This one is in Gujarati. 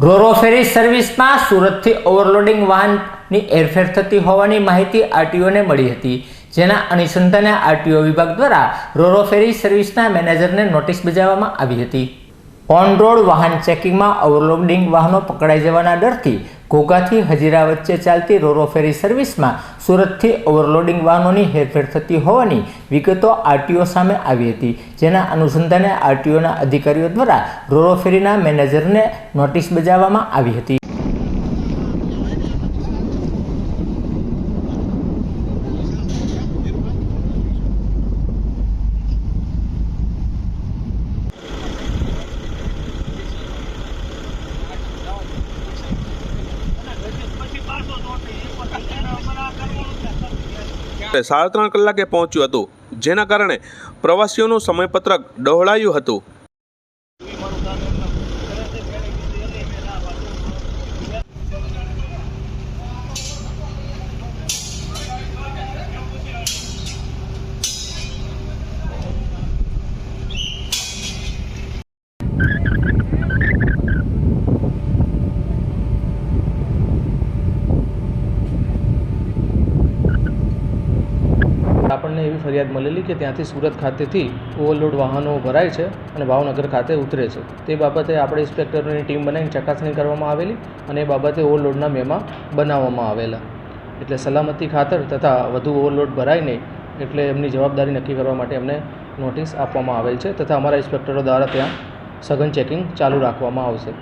રોરો ફેરી સર્વિસમાં સુરતથી ઓવરલોડિંગ વાહનની હેરફેર થતી હોવાની માહિતી આરટીઓને મળી હતી. જેના અનુસંધાને આરટીઓ વિભાગ દ્વારા રોરો ફેરી સર્વિસના મેનેજરને નોટિસ બજાવવામાં આવી હતી. ઓન રોડ વાહન ચેકિંગમાં ઓવરલોડિંગ વાહનો પકડાઈ જવાના ડરથી ઘોઘાથી હજીરા વચ્ચે ચાલતી રોરો ફેરી સર્વિસમાં સુરતથી ઓવરલોડિંગ વાહનોની હેરફેર થતી હોવાની વિગતો આરટીઓ સામે આવી હતી. જેના અનુસંધાને આરટીઓના અધિકારીઓ દ્વારા રોરો ફેરીના મેનેજરને નોટિસ બજાવવામાં આવી હતી. સાડા ત્રણ કલાકે પહોંચ્યું હતું જેના કારણે પ્રવાસીઓનું સમયપત્રક ડહોળાયું હતું. આપણને એવી ફરિયાદ મળેલી કે ત્યાંથી સુરત ખાતેથી ઓવરલોડ વાહનો ભરાય છે અને ભાવનગર ખાતે ઉતરે છે. તે બાબતે આપણે ઇન્સ્પેક્ટરોની ટીમ બનાવીને ચકાસણી કરવામાં આવેલી અને એ બાબતે ઓવરલોડના મેમા બનાવવામાં આવેલા. એટલે સલામતી ખાતર તથા વધુ ઓવરલોડ ભરાય નહીં એટલે એમની જવાબદારી નક્કી કરવા માટે એમને નોટિસ આપવામાં આવેલ છે તથા અમારા ઇન્સ્પેક્ટરો દ્વારા ત્યાં સઘન ચેકિંગ ચાલુ રાખવામાં આવશે.